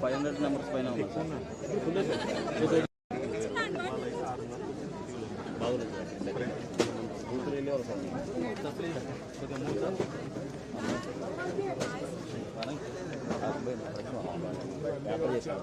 Five hundred numbers పైన ఉంది sir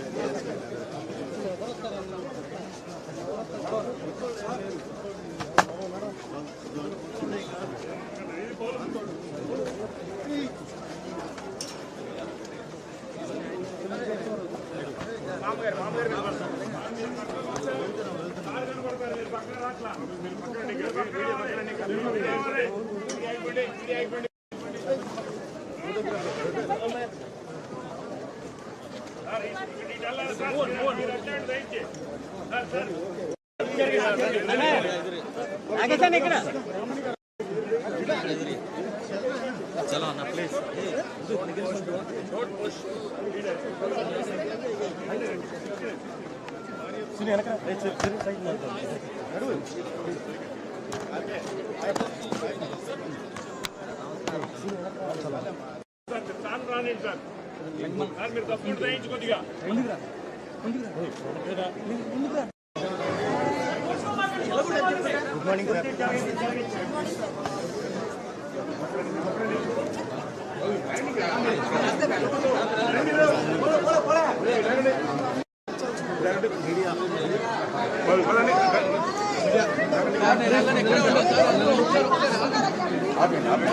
వెళ్ళేవారు సార్ కొద్దిగా మూడు సార్ వ్యాపారం చేశాను కొంచెం బోటింగ్ పెరిగింది మొబైల్ వెనక్కి పెట్టే చలో అన్న ప్లీజ్ సార్ రానండి సార్ సార్ మీరు తప్పుడు దయించు కొద్దిగా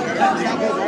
చలో ఏ,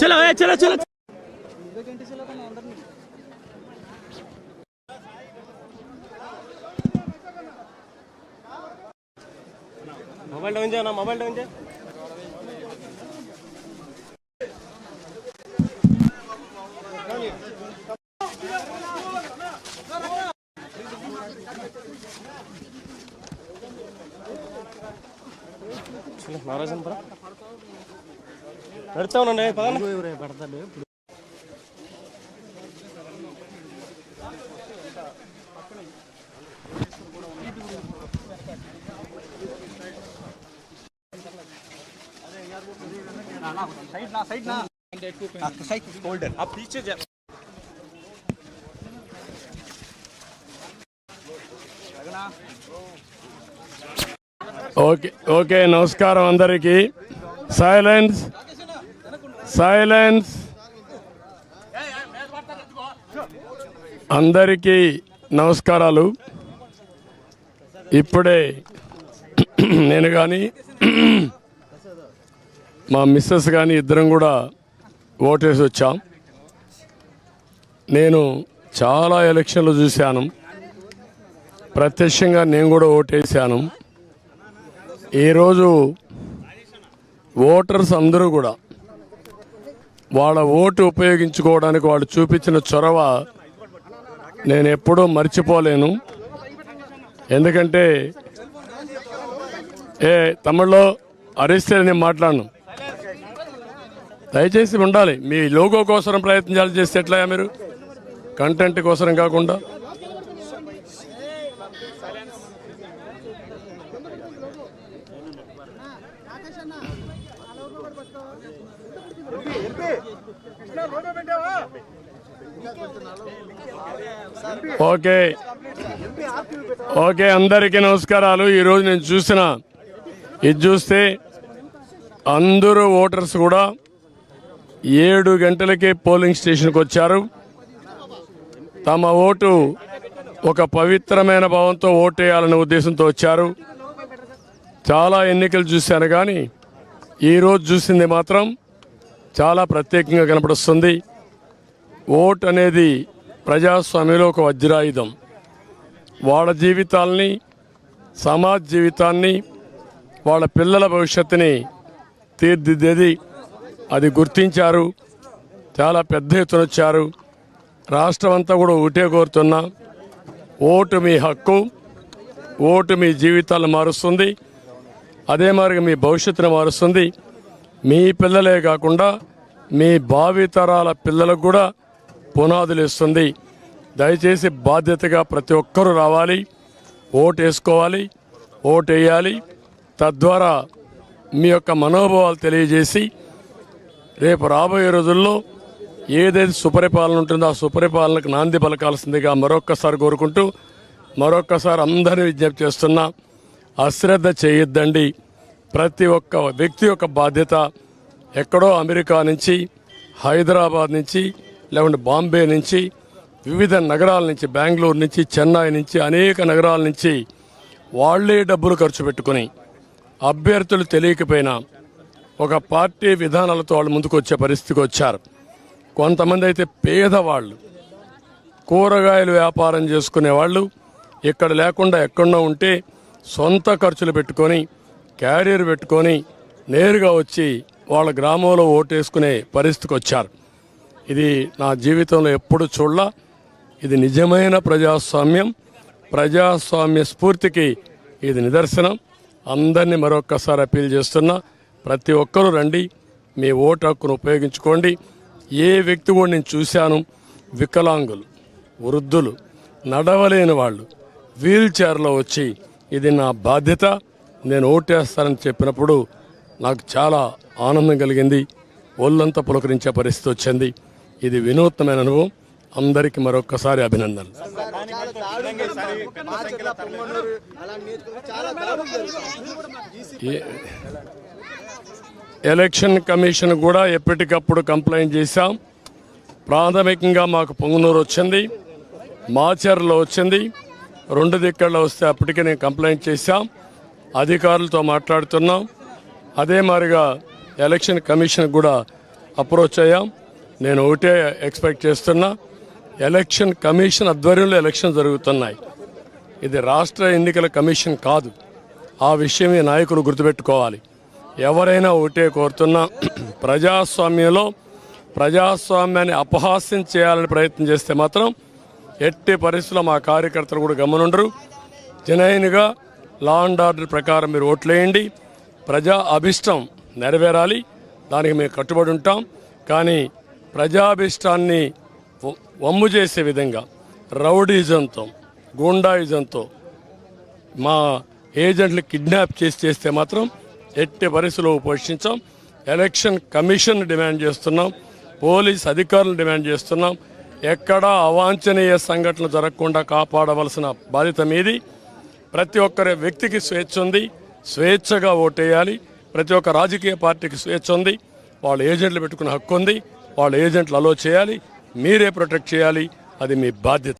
చలో చలో మొబైల్ డౌన్ చేయనా మొబైల్ డౌన్ చేయ. నారాజన్ పద నడుస్తా ఉండండి పదండి ఓకే ఓకే నమస్కారం అందరికీ. సైలెన్స్ సైలెన్స్ అందరికీ నమస్కారాలు. ఇప్పుడే నేను కానీ మా మిస్సెస్ కానీ ఇద్దరం కూడా ఓటేసి వచ్చాం. నేను చాలా ఎలక్షన్లు చూశాను. ప్రత్యక్షంగా నేను కూడా ఓటేసాను. ఈరోజు ఓటర్స్ అందరూ కూడా వాళ్ళ ఓటు ఉపయోగించుకోవడానికి వాళ్ళు చూపించిన చొరవ నేను ఎప్పుడూ మర్చిపోలేను. ఎందుకంటే ఏ తమిళలో అరిస్తే నేను మాట్లాడను. దయచేసి ఉండాలి. మీ లోగో కోసం ప్రయత్నాలు చేస్తే ఎట్లా మీరు? కంటెంట్ కోసం కాకుండా. ఓకే. ఓకే అందరికీ నమస్కారాలు. ఈరోజు నేను చూసిన ఇది చూస్తే అందరూ ఓటర్స్ కూడా ఏడు గంటలకే పోలింగ్ స్టేషన్కి వచ్చారు. తమ ఓటు ఒక పవిత్రమైన భావంతో ఓటేయాలనే ఉద్దేశంతో వచ్చారు. చాలా ఎన్నికలు చూశాను కానీ ఈరోజు చూసింది మాత్రం చాలా ప్రత్యేకంగా కనపడుస్తుంది. ఓట్ అనేది ప్రజాస్వామ్యంలో ఒక వజ్రాయుధం. వాళ్ళ జీవితాల్ని సమాజ్ జీవితాన్ని వాళ్ళ పిల్లల భవిష్యత్తుని తీర్దిద్దేది అది గుర్తించారు. చాలా పెద్ద ఎత్తున వచ్చారు. రాష్ట్రం అంతా కూడా ఒకటే కోరుతున్నా ఓటు మీ హక్కు ఓటు మీ జీవితాలను మారుస్తుంది. అదే మరి మీ భవిష్యత్తును మారుస్తుంది. మీ పిల్లలే కాకుండా మీ భావితరాల పిల్లలకు కూడా పునాదులు ఇస్తుంది. దయచేసి బాధ్యతగా ప్రతి ఒక్కరూ రావాలి. ఓటు వేసుకోవాలి ఓటు వేయాలి తద్వారా మీ యొక్క మనోభావాలు తెలియజేసి రేపు రాబోయే రోజుల్లో ఏదైతే సుపరిపాలన ఉంటుందో ఆ సుపరిపాలనకు నాంది పలకాల్సిందిగా మరొక్కసారి కోరుకుంటూ మరొక్కసారి అందరినీ విజ్ఞప్తి చేస్తున్నా అశ్రద్ధ చేయొద్దండి. ప్రతి ఒక్క వ్యక్తి యొక్క బాధ్యత ఎక్కడో అమెరికా నుంచి హైదరాబాద్ నుంచి లేకుంటే బాంబే నుంచి వివిధ నగరాల నుంచి బెంగళూరు నుంచి చెన్నై నుంచి అనేక నగరాల నుంచి వాళ్ళే డబ్బులు ఖర్చు పెట్టుకుని అభ్యర్థులు తెలియకపోయినా ఒక పార్టీ విధానాలతో వాళ్ళు ముందుకు వచ్చే పరిస్థితికి వచ్చారు. కొంతమంది అయితే పేదవాళ్ళు కూరగాయలు వ్యాపారం చేసుకునే వాళ్ళు ఇక్కడ లేకుండా ఎక్కడో ఉంటే సొంత ఖర్చులు పెట్టుకొని క్యారియర్ పెట్టుకొని నేరుగా వచ్చి వాళ్ళ గ్రామంలో ఓటేసుకునే పరిస్థితికి వచ్చారు. ఇది నా జీవితంలో ఎప్పుడు చూడలా. ఇది నిజమైన ప్రజాస్వామ్యం. ప్రజాస్వామ్య స్ఫూర్తికి ఇది నిదర్శనం. అందరినీ మరొక్కసారి అప్పీల్ చేస్తున్నా ప్రతి ఒక్కరూ రండి మీ ఓటు హక్కును ఉపయోగించుకోండి. ఏ వ్యక్తి కూడా నేను చూశాను వికలాంగులు వృద్ధులు నడవలేని వాళ్ళు వీల్ చైర్లో వచ్చి ఇది నా బాధ్యత. నేను ఓటేస్తానని చెప్పినప్పుడు నాకు చాలా ఆనందం కలిగింది. ఒళ్ళంతా పులకరించే పరిస్థితి వచ్చింది. ఇది వినూత్నమైన అనుభవం. అందరికీ మరొకసారి అభినందనలు. ఎలక్షన్ కమిషన్ కూడా ఎప్పటికప్పుడు కంప్లైంట్ చేశాం. ప్రాథమికంగా మాకు పొంగునూరు వచ్చింది. మాచర్లో వచ్చింది. రెండు దిక్కల్లో వస్తే అప్పటికే నేను కంప్లైంట్ చేశాం. అధికారులతో మాట్లాడుతున్నాం. అదే మాదిరిగా ఎలక్షన్ కమిషన్ కూడా అప్రోచ్ అయ్యాం. నేను ఒకటే ఎక్స్పెక్ట్ చేస్తున్నా ఎలక్షన్ కమిషన్ ఆధ్వర్యంలో ఎలక్షన్ జరుగుతున్నాయి. ఇది రాష్ట్ర ఎన్నికల కమిషన్ కాదు. ఆ విషయం ఈ నాయకులు గుర్తుపెట్టుకోవాలి. ఎవరైనా ఒకటే కోరుతున్నా ప్రజాస్వామ్యంలో ప్రజాస్వామ్యాన్ని అపహాస్యం చేయాలని ప్రయత్నం చేస్తే మాత్రం ఎట్టి పరిస్థితుల్లో మా కార్యకర్తలు కూడా గమనుండరు. జనైన్గా లా అండ్ ఆర్డర్ ప్రకారం మీరు ఓట్లేయండి ప్రజా అభిష్టం నెరవేరాలి. దానికి మేము కట్టుబడి ఉంటాం. కానీ ప్రజాభిష్టాన్ని వమ్ము చేసే విధంగా రౌడీజంతో గూండాయిజంతో మా ఏజెంట్లు కిడ్నాప్ చేసి చేస్తే మాత్రం ఎట్టి పరిస్థితుల్లో పోషించాం ఎలక్షన్ కమిషన్ డిమాండ్ చేస్తున్నాం. పోలీస్ అధికారులను డిమాండ్ చేస్తున్నాం. ఎక్కడా అవాంఛనీయ సంఘటనలు జరగకుండా కాపాడవలసిన బాధ్యత మీది. ప్రతి ఒక్కరి వ్యక్తికి స్వేచ్ఛ ఉంది. స్వేచ్ఛగా ఓటేయాలి. ప్రతి ఒక్క రాజకీయ పార్టీకి స్వేచ్ఛ ఉంది. వాళ్ళ ఏజెంట్లు పెట్టుకునే హక్కు ఉంది. వాళ్ళ ఏజెంట్లు అలో చేయాలి. మీరే ప్రొటెక్ట్ చేయాలి. అది మీ బాధ్యత.